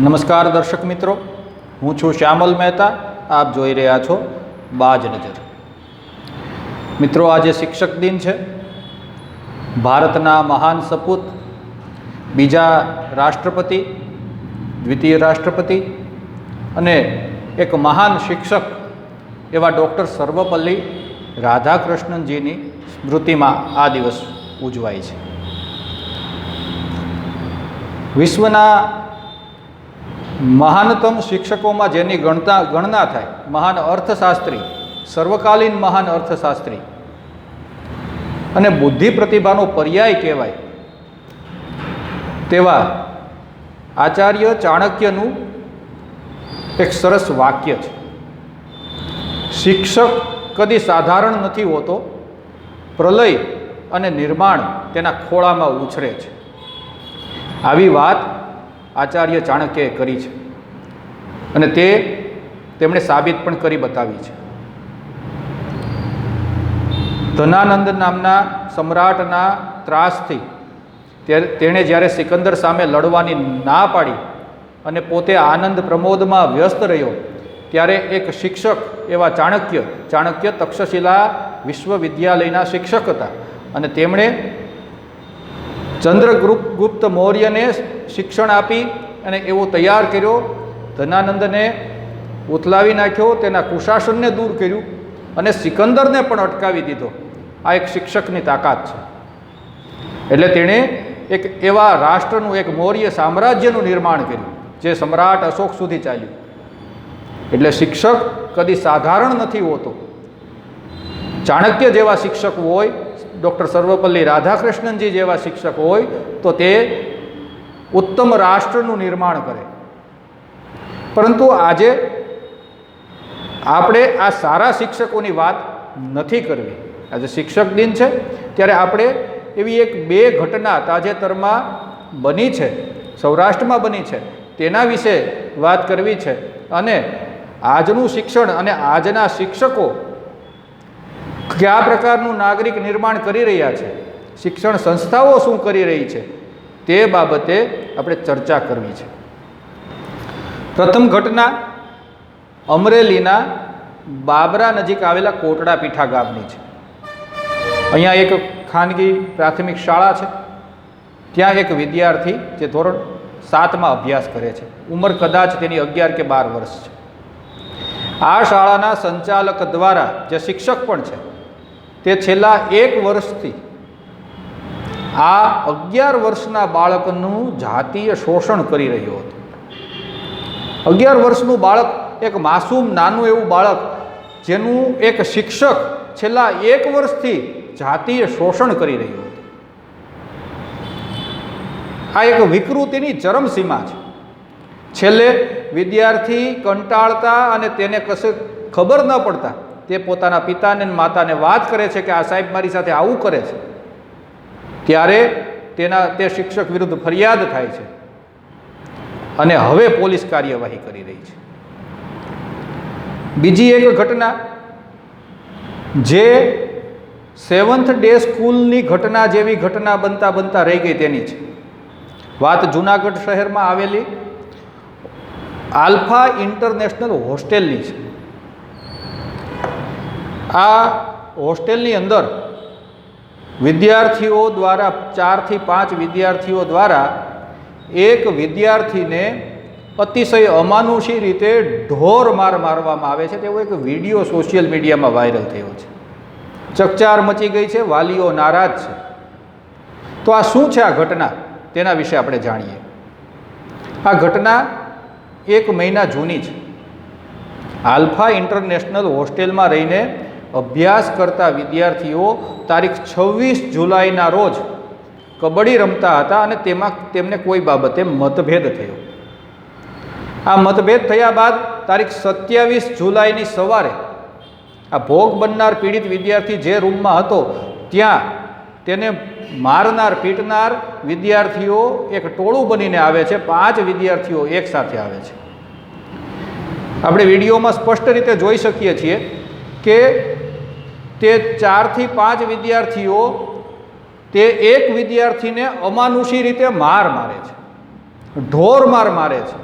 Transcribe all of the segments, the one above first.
નમસ્કાર દર્શક મિત્રો, હું છું શ્યામલ મહેતા, આપ જોઈ રહ્યા છો બાજ નજર. મિત્રો, આજે શિક્ષક દિન છે. ભારતના મહાન સપૂત, બીજા રાષ્ટ્રપતિ, દ્વિતીય રાષ્ટ્રપતિ અને એક મહાન શિક્ષક એવા ડૉક્ટર સર્વપલ્લી રાધાકૃષ્ણનજીની સ્મૃતિમાં આ દિવસ ઉજવાય છે. વિશ્વના મહાનતમ શિક્ષકોમાં જેની ગણતા ગણના થાય, મહાન અર્થશાસ્ત્રી, સર્વકાલીન મહાન અર્થશાસ્ત્રી. અને બુદ્ધિ પ્રતિભાનો પર્યાય કહેવાય. તેવા આચાર્ય ચાણક્યનું એક સરસ વાક્ય છે. શિક્ષક કદી સાધારણ નથી હોતો, પ્રલય અને નિર્માણ તેના ખોળામાં ઉછરે છે. આવી વાત આચાર્ય ચાણક્યએ કરી છે. અને તે તેમણે સાબિત પણ કરી બતાવી છે. ધનાનંદ નામના સમ્રાટના ત્રાસથી તેણે જ્યારે સિકંદર સામે લડવાની ના પાડી અને પોતે આનંદ પ્રમોદમાં વ્યસ્ત રહ્યો, ત્યારે એક શિક્ષક એવા ચાણક્ય ચાણક્ય તક્ષશિલા વિશ્વવિદ્યાલયના શિક્ષક હતા અને તેમણે ચંદ્રગુપ્ત ગુપ્ત મૌર્યને શિક્ષણ આપી અને એવો તૈયાર કર્યો. ધનાનંદને ઉથલાવી નાખ્યો, તેના કુશાસનને દૂર કર્યું અને સિકંદરને પણ અટકાવી દીધો. આ એક શિક્ષકની તાકાત છે. એટલે તેણે એક એવા રાષ્ટ્રનું, એક મૌર્ય સામ્રાજ્યનું નિર્માણ કર્યું, જે સમ્રાટ અશોક સુધી ચાલ્યું. એટલે શિક્ષક કદી સાધારણ નથી હોતો. ચાણક્ય જેવા શિક્ષક હોય ડૉક્ટર સર્વપલ્લી રાધાકૃષ્ણનજી જેવા શિક્ષક હોય, તો તે ઉત્તમ રાષ્ટ્રનું નિર્માણ કરે. પરંતુ આજે આપણે આ સારા શિક્ષકોની વાત નથી કરવી. આજે શિક્ષક દિન છે, ત્યારે આપણે એવી એક બે ઘટના તાજેતરમાં બની છે, સૌરાષ્ટ્રમાં બની છે, તેના વિશે વાત કરવી છે. અને આજનું શિક્ષણ અને આજના શિક્ષકો કયા પ્રકારનું નાગરિક નિર્માણ કરી રહ્યા છે. શિક્ષણ સંસ્થાઓ શું કરી રહી છે? તે બાબતે આપણે ચર્ચા કરવી છે. પ્રથમ ઘટના અમરેલીના બાબરા નજીક આવેલા કોટડા પીઠા ગામની છે. અહીંયા એક ખાનગી પ્રાથમિક શાળા છે. ત્યાં એક વિદ્યાર્થી જે ધોરણ સાતમાં અભ્યાસ કરે છે. ઉંમર કદાચ તેની અગિયાર કે બાર વર્ષ છે. આ શાળાના સંચાલક દ્વારા જે શિક્ષક પણ છે તે છેલ્લા એક વર્ષથી આ અગિયાર વર્ષના બાળકનું જાતીય શોષણ કરી રહ્યો હતો. અગિયાર વર્ષનું બાળક એક માસૂમ નાનું એવું બાળક જેનું એક શિક્ષક છેલ્લા એક વર્ષથી જાતીય શોષણ કરી રહ્યો હતો. આ એક વિકૃતિની ચરમસીમા છે. છેલ્લે વિદ્યાર્થી કંટાળતા અને તેને કશે ખબર ન પડતા તે પોતાના પિતાને માતાને વાત કરે છે કે આ સાહેબ મારી સાથે આવું કરે છે. ત્યારે તેના, તે શિક્ષક વિરુદ્ધ ફરિયાદ થાય છે. અને હવે પોલીસ કાર્યવાહી કરી રહી છે. બીજી એક ઘટના, જે સેવન્થ ડે સ્કૂલની ઘટના જેવી ઘટના બનતા બનતા રહી ગઈ તેની છે. વાત જુનાગઢ શહેરમાં આવેલી આલ્ફા ઇન્ટરનેશનલ હોસ્ટેલની છે. આ હોસ્ટેલની અંદર વિદ્યાર્થીઓ દ્વારા ચારથી પાંચ વિદ્યાર્થીઓ દ્વારા એક વિદ્યાર્થીને અતિશય અમાનુષી રીતે ઢોર માર મારવામાં આવે છે. તેવો એક વીડિયો સોશિયલ મીડિયામાં વાયરલ થયો છે. ચકચાર મચી ગઈ છે, વાલીઓ નારાજ છે. તો આ શું છે આ ઘટના? તેના વિશે આપણે જાણીએ. આ ઘટના એક મહિના જૂની છે. આલ્ફા ઇન્ટરનેશનલ હોસ્ટેલમાં રહીને અભ્યાસ કરતા વિદ્યાર્થીઓ તારીખ છવ્વીસ જુલાઈના રોજ કબડ્ડી રમતા હતા અને તેમાં તેમને કોઈ બાબતે મતભેદ થયો. આ મતભેદ થયા બાદ તારીખ સત્યાવીસ જુલાઈની સવારે આ ભોગ બનનાર પીડિત વિદ્યાર્થી જે રૂમમાં હતો, ત્યાં તેને મારનાર, પીટનાર વિદ્યાર્થીઓ એક ટોળું બનીને આવે છે, પાંચ વિદ્યાર્થીઓ એક સાથે આવે છે. આપણે વિડીયોમાં સ્પષ્ટ રીતે જોઈ શકીએ છીએ કે તે ચારથી પાંચ વિદ્યાર્થીઓ તે એક વિદ્યાર્થીને અમાનુષી રીતે માર મારે છે. ઢોર માર મારે છે.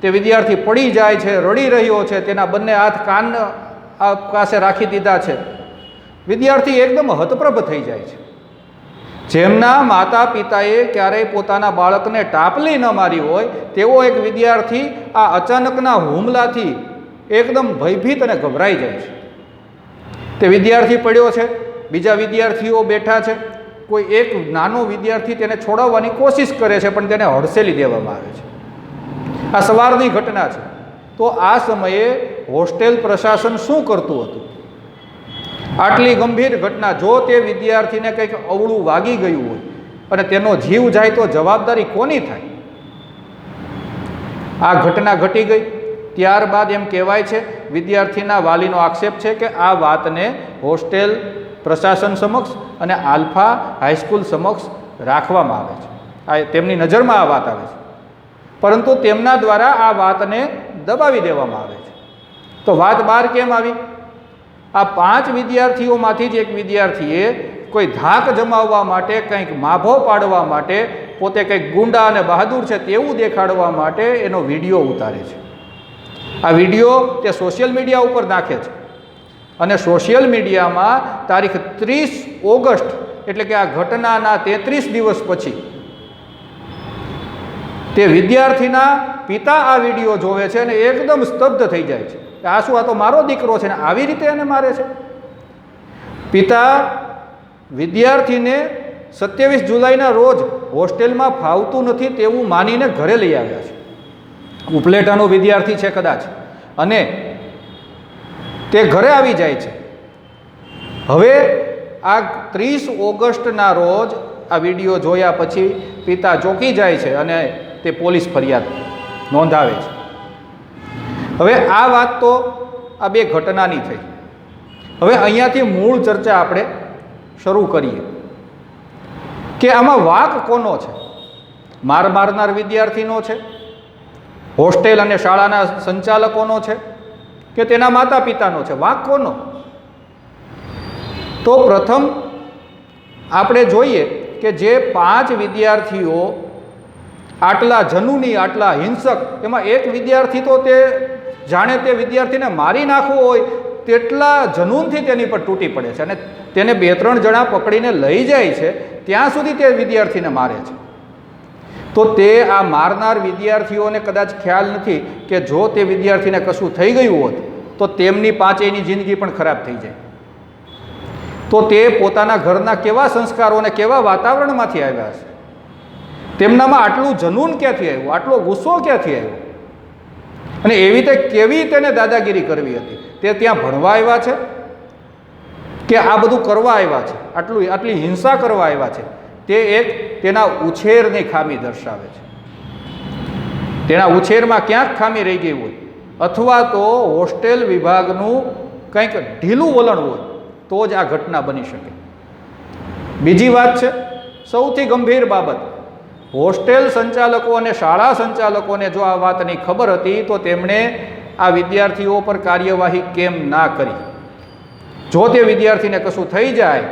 તે વિદ્યાર્થી પડી જાય છે, રડી રહ્યો છે, તેના બંને હાથ કાન પાસે રાખી દીધા છે. વિદ્યાર્થી એકદમ હતપ્રભ થઈ જાય છે. જેમના માતા પિતાએ ક્યારેય પોતાના બાળકને ટાપલી ન મારી હોય તેવો એક વિદ્યાર્થી આ અચાનકના હુમલાથી એકદમ ભયભીત અને ગભરાઈ જાય છે. તે વિદ્યાર્થી પડ્યો છે, બીજા વિદ્યાર્થીઓ બેઠા છે. કોઈ એક નાનો વિદ્યાર્થી તેને છોડાવવાની કોશિશ કરે છે, પણ તેને હડસેલી દેવામાં આવે છે. આ સવારની ઘટના છે. તો આ સમયે હોસ્ટેલ પ્રશાસન શું કરતું હતું? આટલી ગંભીર ઘટના, જો તે વિદ્યાર્થીને કંઈક અવળું વાગી ગયું હોય અને તેનો જીવ જાય તો જવાબદારી કોની થાય? આ ઘટના ઘટી ગઈ. ત્યારબાદ એમ કહેવાય છે, વિદ્યાર્થીના વાલીનો આક્ષેપ છે કે આ વાતને હોસ્ટેલ પ્રશાસન સમક્ષ અને આલ્ફા હાઈસ્કૂલ સમક્ષ રાખવામાં આવે છે. આ તેમની નજરમાં આ વાત આવે છે. પરંતુ તેમના દ્વારા આ વાતને દબાવી દેવામાં આવે છે. તો વાત બહાર કેમ આવી? આ પાંચ વિદ્યાર્થીઓમાંથી જ એક વિદ્યાર્થીએ કોઈ ધાક જમાવવા માટે, કંઈક માભો પાડવા માટે, પોતે કંઈક ગુંડા અને બહાદુર છે તેવું દેખાડવા માટે એનો વીડિયો ઉતારે છે. આ વીડિયો તે સોશિયલ મીડિયા ઉપર નાખે છે. અને સોશિયલ મીડિયામાં તારીખ ત્રીસ ઓગસ્ટ એટલે કે આ ઘટનાના તેત્રીસ દિવસ પછી તે વિદ્યાર્થીના પિતા આ વીડિયો જોવે છે અને એકદમ સ્તબ્ધ થઈ જાય છે. આ શું આ તો મારો દીકરો છે ને આવી રીતે એને મારે છે. પિતા વિદ્યાર્થીને સત્યાવીસ જુલાઈના રોજ હોસ્ટેલમાં ફાવતું નથી તેવું માનીને ઘરે લઈ આવ્યા છે. ઉપલેટાનો વિદ્યાર્થી છે કદાચ. અને તે ઘરે આવી જાય છે. હવે આ ત્રીસ ઓગસ્ટના રોજ આ વીડિયો જોયા પછી પિતા ચોંકી જાય છે અને તે પોલીસ ફરિયાદ નોંધાવે છે. હવે આ વાત તો આ બે ઘટનાની થઈ. હવે અહીંયાથી મૂળ ચર્ચા આપણે શરૂ કરીએ. કે આમાં વાક કોનો છે? માર મારનાર વિદ્યાર્થીનો છે? હોસ્ટેલ અને શાળાના સંચાલકોનો છે કે તેના માતા પિતાનો છે? વાંક કોનો? તો પ્રથમ આપણે જોઈએ કે જે પાંચ વિદ્યાર્થીઓ આટલા જનુની, આટલા હિંસક, એમાં એક વિદ્યાર્થી તો તે જાણે તે વિદ્યાર્થીને મારી નાખવો હોય, તેટલા જનૂનથી તેની પર તૂટી પડે છે અને તેને બે ત્રણ જણા પકડીને લઈ જાય છે, ત્યાં સુધી તે વિદ્યાર્થીને મારે છે. તો તે આ મારનાર વિદ્યાર્થીઓને કદાચ ખ્યાલ નથી કે જો તે વિદ્યાર્થીને કશું થઈ ગયું હોત, તો તેમની પાંચેયની જિંદગી પણ ખરાબ થઈ જાય. તો તે પોતાના ઘરના કેવા સંસ્કારો અને કેવા વાતાવરણમાંથી આવ્યા છે તેમનામાં આટલું જનૂન ક્યાંથી આવ્યું? આટલો ગુસ્સો ક્યાંથી આવ્યો? અને એવી રીતે કેવી તેને દાદાગીરી કરવી હતી? તે ત્યાં ભણવા આવ્યા છે? કે આ બધું કરવા આવ્યા છે? આટલું, આટલી હિંસા કરવા આવ્યા છે? તે એક તેના ઉછેરની ખામી દર્શાવે છે. તેના ઉછેરમાં ક્યાંક ખામી રહી ગઈ હોય, અથવા તો હોસ્ટેલ વિભાગનું કંઈક ઢીલું વલણ હોય, તો જ આ ઘટના બની શકે. બીજી વાત છે, સૌથી ગંભીર બાબત, હોસ્ટેલ સંચાલકો અને શાળા સંચાલકોને જો આ વાતની ખબર હતી, તો તેમણે આ વિદ્યાર્થીઓ પર કાર્યવાહી કેમ ના કરી? જો તે વિદ્યાર્થીને કશું થઈ જાય,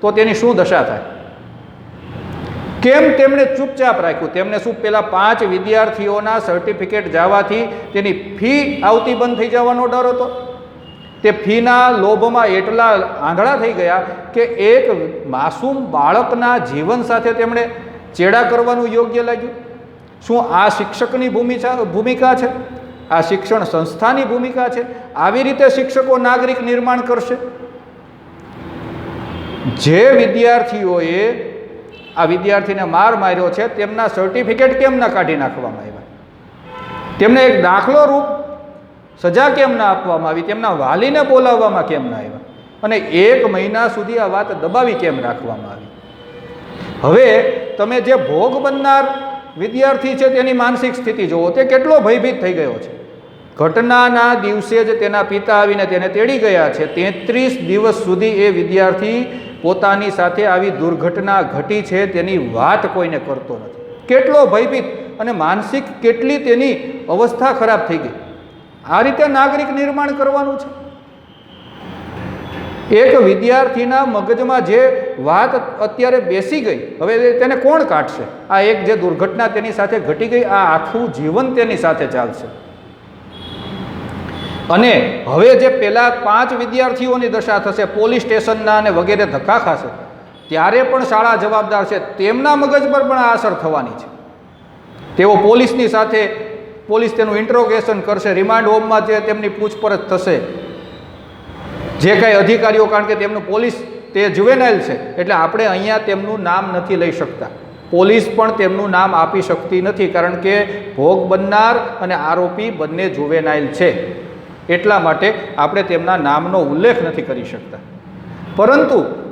તો તેની શું દશા થાય? કેમ તેમણે ચૂપચાપ રાખ્યું? તેમને શું પેલા પાંચ વિદ્યાર્થીઓના સર્ટિફિકેટ જવાથી તેની ફી આવતી બંધ થઈ જવાનો ડર હતો? તે ફીના લોભમાં એટલા આંધળા થઈ ગયા કે એક માસૂમ બાળકના જીવન સાથે તેમણે ચેડા કરવાનું યોગ્ય લાગ્યું. શું આ શિક્ષકની ભૂમિકા ભૂમિકા છે? આ શિક્ષણ સંસ્થાની ભૂમિકા છે? આવી રીતે શિક્ષકો નાગરિક નિર્માણ કરશે? જે વિદ્યાર્થીઓએ આ વિદ્યાર્થીને માર માર્યો છે, તેમના સર્ટિફિકેટ કેમ ના કાઢી નાખવામાં આવ્યા? તેમને એક દાખલો રૂપ સજા કેમ ના આપવામાં આવી? તેમના વાલીને બોલાવવામાં કેમ ના આવ્યા? અને એક મહિના સુધી આ વાત દબાવી કેમ રાખવામાં આવી? હવે તમે જે ભોગ બનનાર વિદ્યાર્થી છે, તેની માનસિક સ્થિતિ જુઓ, તે કેટલો ભયભીત થઈ ગયો છે. ઘટનાના દિવસે જ તેના પિતા આવીને તેને તેડી ગયા છે. તેત્રીસ દિવસ સુધી એ વિદ્યાર્થી પોતાની સાથે આવી દુર્ઘટના ઘટી છે તેની વાત કોઈને કરતો નથી. કેટલો ભયભીત અને માનસિક કેટલી તેની અવસ્થા ખરાબ થઈ ગઈ. આ રીતે નાગરિક નિર્માણ કરવાનું છે. એક વિદ્યાર્થીના મગજમાં જે વાત અત્યારે બેસી ગઈ, હવે તેને કોણ કાઢશે? આ એક જે દુર્ઘટના તેની સાથે ઘટી ગઈ, આ આખું જીવન તેની સાથે ચાલશે. અને હવે જે પહેલાં પાંચ વિદ્યાર્થીઓની દશા થશે, પોલીસ સ્ટેશનના અને વગેરે ધક્કા ખાશે, ત્યારે પણ શાળા જવાબદાર છે. તેમના મગજ પર પણ આ અસર થવાની છે. તેઓ પોલીસની સાથે, પોલીસ તેનું ઇન્ટ્રોગેશન કરશે રિમાન્ડ હોમમાં જે તેમની પૂછપરછ થશે, જે કાંઈ અધિકારીઓ, કારણ કે તેમનું પોલીસ તે જુવેનાઇલ છે, એટલે આપણે અહીંયા તેમનું નામ નથી લઈ શકતા. પોલીસ પણ તેમનું નામ આપી શકતી નથી, કારણ કે ભોગ બનનાર અને આરોપી બંને જુવેનાઇલ છે. એટલા માટે આપણે તેમના નામનો ઉલ્લેખ નથી કરી શકતા. પરંતુ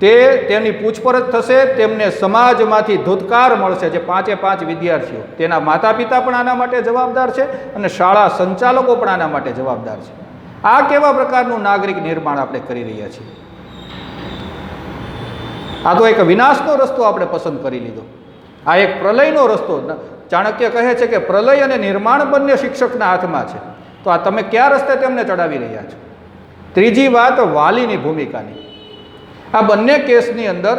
તે તેની પૂછપરછ થશે, તેમને સમાજમાંથી ધુતકાર મળશે જે પાંચે પાંચ વિદ્યાર્થીઓ. તેના માતા પિતા પણ આના માટે જવાબદાર છે અને શાળા સંચાલકો પણ આના માટે જવાબદાર છે. આ કેવા પ્રકારનું નાગરિક નિર્માણ આપણે કરી રહ્યા છીએ? આ તો એક વિનાશનો રસ્તો આપણે પસંદ કરી લીધો. આ એક પ્રલયનો રસ્તો. ચાણક્ય કહે છે કે પ્રલય અને નિર્માણ બંને શિક્ષકના હાથમાં છે. તો આ તમે કયા રસ્તે તેમને ચડાવી રહ્યા છો? ત્રીજી વાત વાલીની ભૂમિકાની. આ બંને કેસની અંદર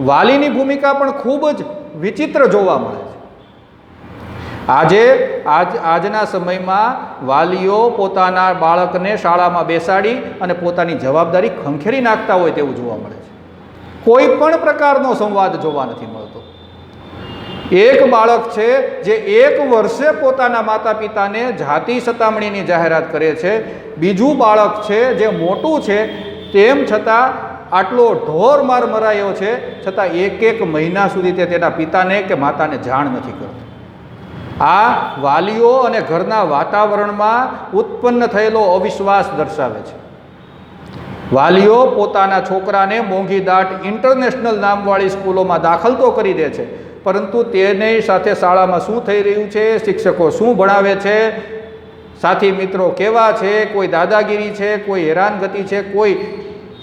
વાલીની ભૂમિકા પણ ખૂબ જ વિચિત્ર જોવા મળે છે. આજે, આજ, આજના સમયમાં વાલીઓ પોતાના બાળકને શાળામાં બેસાડી અને પોતાની જવાબદારી ખંખેરી નાખતા હોય તેવું જોવા મળે છે. કોઈ પણ પ્રકારનો સંવાદ જોવા નથી મળતો. એક બાળક છે જે એક વર્ષે પોતાના માતા પિતાને જાતિ સતામણીની જાહેરાત કરે છે. બીજું બાળક છે જે મોટું છે, તેમ છતાં આટલો ઢોર માર મરાયો છે, છતાં એક એક મહિના સુધી તે તેના પિતાને કે માતાને જાણ નથી કરતો. આ વાલીઓ અને ઘરના વાતાવરણમાં ઉત્પન્ન થયેલો અવિશ્વાસ દર્શાવે છે. વાલીઓ પોતાના છોકરાને મોંઘી દાટ ઇન્ટરનેશનલ નામવાળી સ્કૂલોમાં દાખલ તો કરી દે છે પરંતુ તેની સાથે શાળામાં શું થઈ રહ્યું છે? શિક્ષકો શું ભણાવે છે? સાથી મિત્રો કેવા છે? કોઈ દાદાગીરી છે? કોઈ હેરાનગતિ છે? કોઈ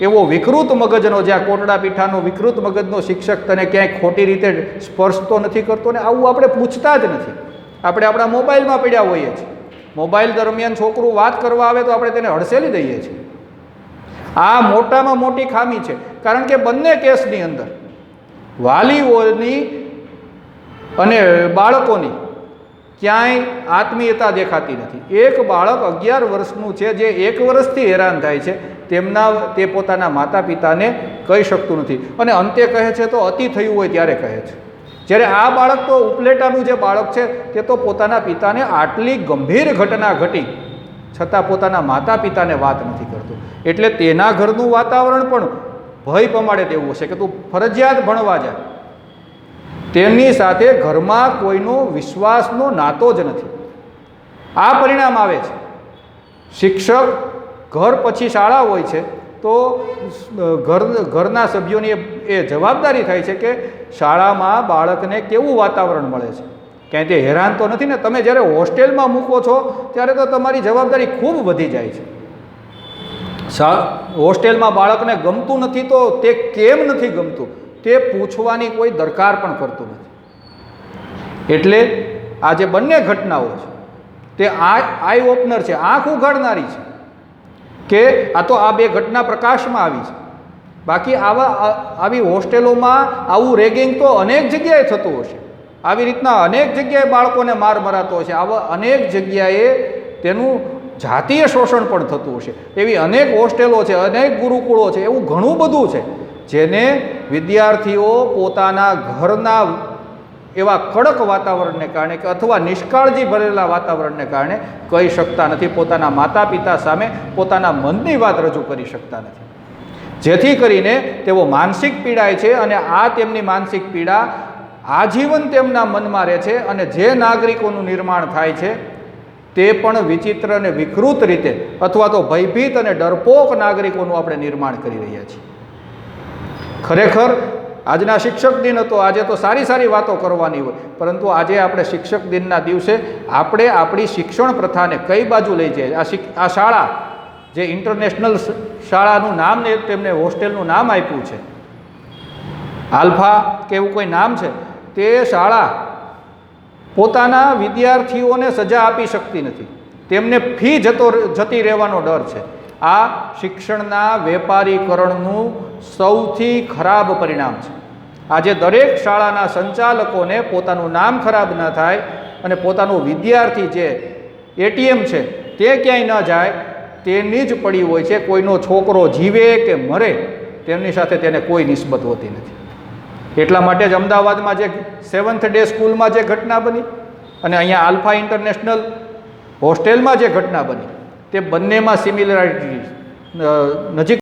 એવો વિકૃત મગજનો, જ્યાં કોટડા પીઠાનો વિકૃત મગજનો શિક્ષક તને ક્યાંય ખોટી રીતે સ્પર્શતો નથી કરતો ને આવું આપણે પૂછતા જ નથી. આપણે આપણા મોબાઈલમાં પડ્યા હોઈએ છીએ. મોબાઈલ દરમિયાન છોકરું વાત કરવા આવે તો આપણે તેને હડસેલી દઈએ છીએ. આ મોટામાં મોટી ખામી છે. કારણ કે બંને કેસની અંદર વાલીઓની અને બાળકોની ક્યાંય આત્મીયતા દેખાતી નથી. એક બાળક અગિયાર વર્ષનું છે, જે એક વર્ષથી હેરાન થાય છે, તેમના, તે પોતાના માતા પિતાને કહી શકતું નથી. અને અંતે કહે છે તો અતિ થયું હોય ત્યારે કહે છે. જ્યારે આ બાળક તો ઉપલેટાનું જે બાળક છે, તે તો પોતાના પિતાને આટલી ગંભીર ઘટના ઘટી, છતાં પોતાના માતા પિતાને વાત નથી કરતું. એટલે તેના ઘરનું વાતાવરણ પણ ભય પમાડે તેવું હશે કે તું ફરજિયાત ભણવા જા. તેમની સાથે ઘરમાં કોઈનો વિશ્વાસનો નાતો જ નથી. આ પરિણામ આવે છે. શિક્ષક ઘર પછી શાળા હોય છે, તો ઘર, ઘરના સભ્યોની એ જવાબદારી થાય છે કે શાળામાં બાળકને કેવું વાતાવરણ મળે છે. ક્યાંય તે હેરાન તો નથી ને, તમે જ્યારે હોસ્ટેલમાં મૂકો છો, ત્યારે તો તમારી જવાબદારી ખૂબ વધી જાય છે. હોસ્ટેલમાં બાળકને ગમતું નથી તો તે કેમ નથી ગમતું? તે પૂછવાની કોઈ દરકાર પણ કરતું નથી. એટલે આ જે બંને ઘટનાઓ છે, તે આ આઈ ઓપનર છે, આંખ ઉઘાડનારી છે, કે આ તો આ બે ઘટના પ્રકાશમાં આવી છે. બાકી આવા આવી હોસ્ટેલોમાં આવું રેગિંગ તો અનેક જગ્યાએ થતું હશે. આવી રીતના અનેક જગ્યાએ બાળકોને માર મરાતો હશે. આવા અનેક જગ્યાએ તેનું જાતીય શોષણ પણ થતું હશે. એવી અનેક હોસ્ટેલો છે, અનેક ગુરુકુળો છે, એવું ઘણું બધું છે. જેને વિદ્યાર્થીઓ પોતાના ઘરના એવા કડક વાતાવરણને કારણે કે અથવા નિષ્કાળજી ભરેલા વાતાવરણને કારણે કહી શકતા નથી. પોતાના માતા પિતા સામે પોતાના મનની વાત રજૂ કરી શકતા નથી. જેથી કરીને તેઓ માનસિક પીડાય છે અને આ તેમની માનસિક પીડા આજીવન તેમના મનમાં રહે છે અને જે નાગરિકોનું નિર્માણ થાય છે તે પણ વિચિત્ર અને વિકૃત રીતે અથવા તો ભયભીત અને ડરપોક નાગરિકોનું આપણે નિર્માણ કરી રહ્યા છીએ. ખરેખર આજના શિક્ષક દિન હતો. આજે તો સારી સારી વાતો કરવાની હોય. પરંતુ આજે આપણે શિક્ષક દિનના દિવસે આપણે આપણી શિક્ષણ પ્રથાને કઈ બાજુ લઈ જઈએ? આ આ શાળા જે ઇન્ટરનેશનલ શાળાનું નામ ને તેમને હોસ્ટેલનું નામ આપ્યું છે. આલ્ફા કે એવું કોઈ નામ છે? તે શાળા પોતાના વિદ્યાર્થીઓને સજા આપી શકતી નથી. તેમને ફી જતો જતી રહેવાનો ડર છે. આ શિક્ષણના વેપારીકરણનું સૌથી ખરાબ પરિણામ છે. આજે દરેક શાળાના સંચાલકોને પોતાનું નામ ખરાબ ન થાય અને પોતાનું વિદ્યાર્થી જે એટીએમ છે તે ક્યાંય ન જાય, તેની જ પડી હોય છે, કોઈનો છોકરો જીવે કે મરે, તેમની સાથે તેને કોઈ નિસ્બત હોતી નથી. એટલા માટે જ અમદાવાદમાં જે સેવન્થ ડે સ્કૂલમાં જે ઘટના બની અને અહીંયા આલ્ફા ઇન્ટરનેશનલ હોસ્ટેલમાં જે ઘટના બની તે બંનેમાં સિમિલરિટી નજીક